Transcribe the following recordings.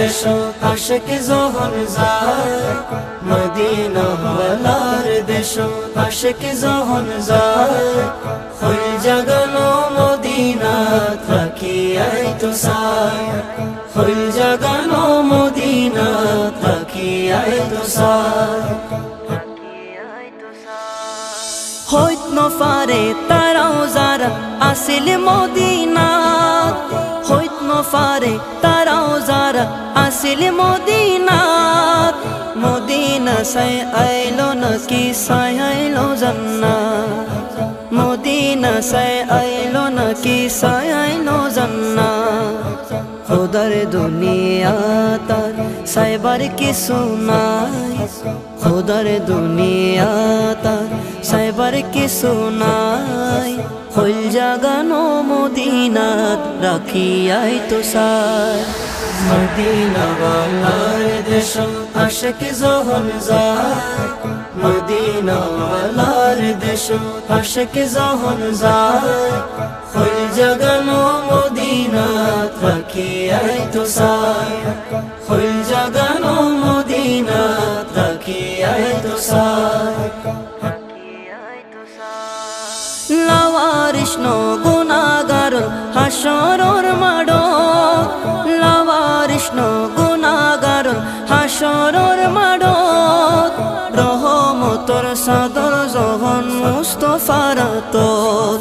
দেশত আশেক যখন যায় মদিনা ওয়ালার দেশ আশেক মদিনা থাকি আই তো সাই জাগানো মদিনা থাকি আই তো সাই হইত নফারে তারাও যারা আসিল মদিনা নফারে তারাও যারা আসিল মদিনা মদিনা সাই আইলো নাকি? সাই আইলো জান্না মদিনা সাই আইলো নাকি? সাই আইলো জান্না খোদার দুনিয়া তার সাইবার কিছু নাই। খোদার দুনিয়া তার সাইবার কিছু নাই। হইল জাগানো মদিনাত রাখিয়াই তো সাই মদিনা ওয়ালার দেশ আশেক যখন যায় মদিনা ওয়ালার দেশ আশেক যখন যায় হইল জাগানো মদিনাত রাখিয়াই তো জাগানো মদিনাত রাখিয়াই তো সাই মুস্তফাৰতৰ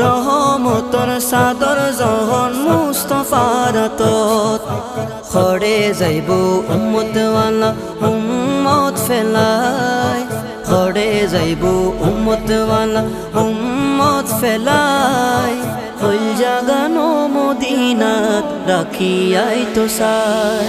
ৰহমতৰ চাদৰ জহন মুস্তফাৰতৰ সৰে যাইব উম্মতওয়ালা উম্মত ফেলাই সৰে যাইব উম্মতওয়ালা উম্মত ফেলাই হল জাগানো মদিনাত ৰাখিয়াই তো সায়।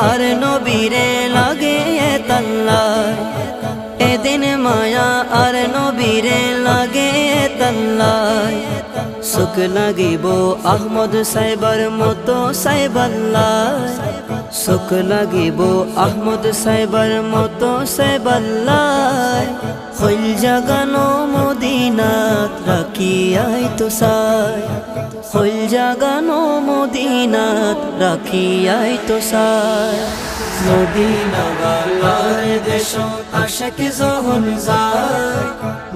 আর নবীরে লাগে তাল্লাই এদিন মায়া আর নবীরে লাগে তাল্লাই সুখ লাগিব আহমদ সাইবার মতো সাইবাল্লাই সুখ লাগিব আহমদ সাইবার মতো সাইবাল্লাই হইল জাগানো মদিনাত রাখিয়াই তো সাই হইল জাগানো মদিনাত, রাখিয়াই তো সাই মদিনা ওয়ালার দেশ আশেক যখন যায়,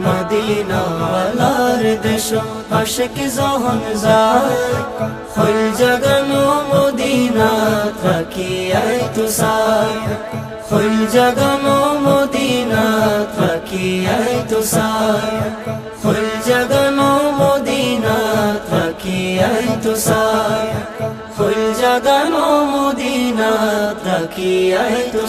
মদিনা ওয়ালার দেশ আশেক যখন যায়। হইল জাগানো মদিনা থাকি আই তো সাই হইল জাগানো মদিনা থাকি আই তো সাই থাকি আই তো সাই হইল জাগানো মদিনা থাকি তো